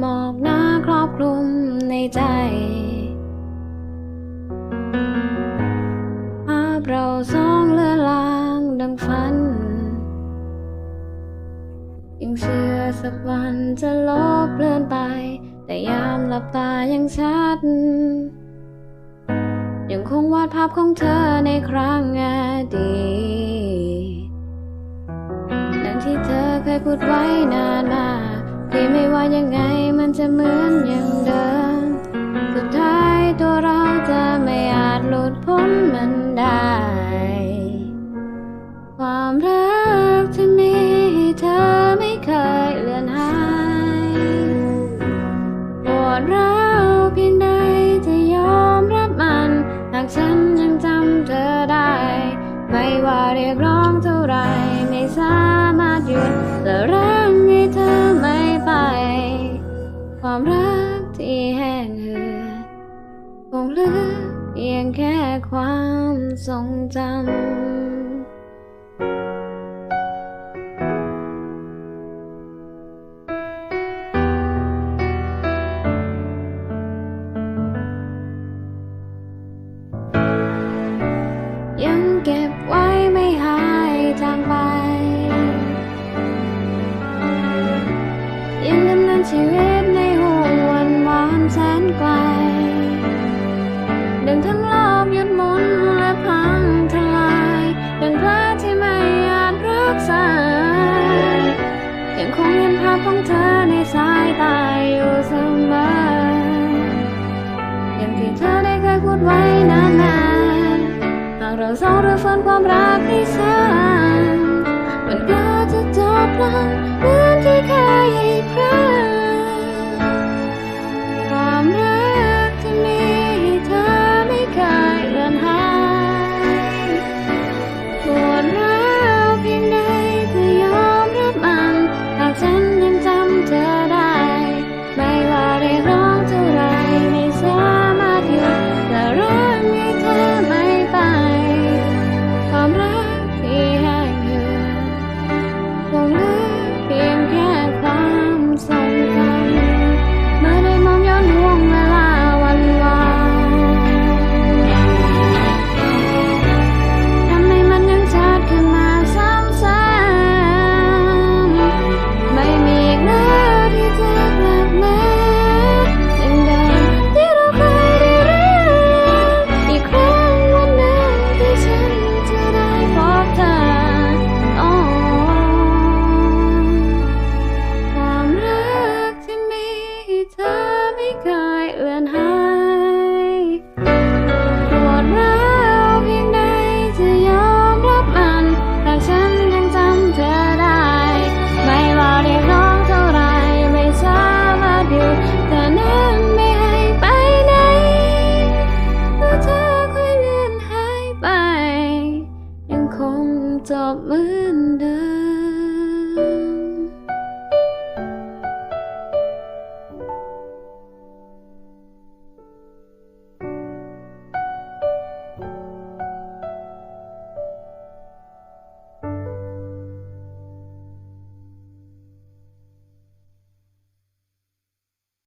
หมอกหนาครอบคลุมในใจ ภาพเราสองเลือนลางดังฝัน ยังเชื่อสักวันจะลบเลือนไป แต่ยามหลับตายังชัด ยังคงวาดภาพของเธอในครั้งอดีตดังที่เธอเคยพูดไว้นานมา ที่ไม่ว่ายังไงมันจะเหมือนอย่างเดิม สุดท้ายตัวเราจะไม่อาจหลุดพ้นมันได้ ความรักที่มีให้เธอไม่เคยเลือนหายปวดร้าวเพียงใดจะยอมรับมัน หากฉันยังจำเธอได้ ไม่ว่าเรียกร้องเท่าไรไม่สาม ความรักที่แห้งเหือดคงเหลือเพียงแค่ความทรงจำยังเก็บไว้ไม่หายจางไป ยังดำเนินชีวิต ของเธอในสายตาอยู่เสมอ อย่างที่เธอได้เคยพูดไว้นานๆหากเราสองเรือฝันความรักที่ dark window.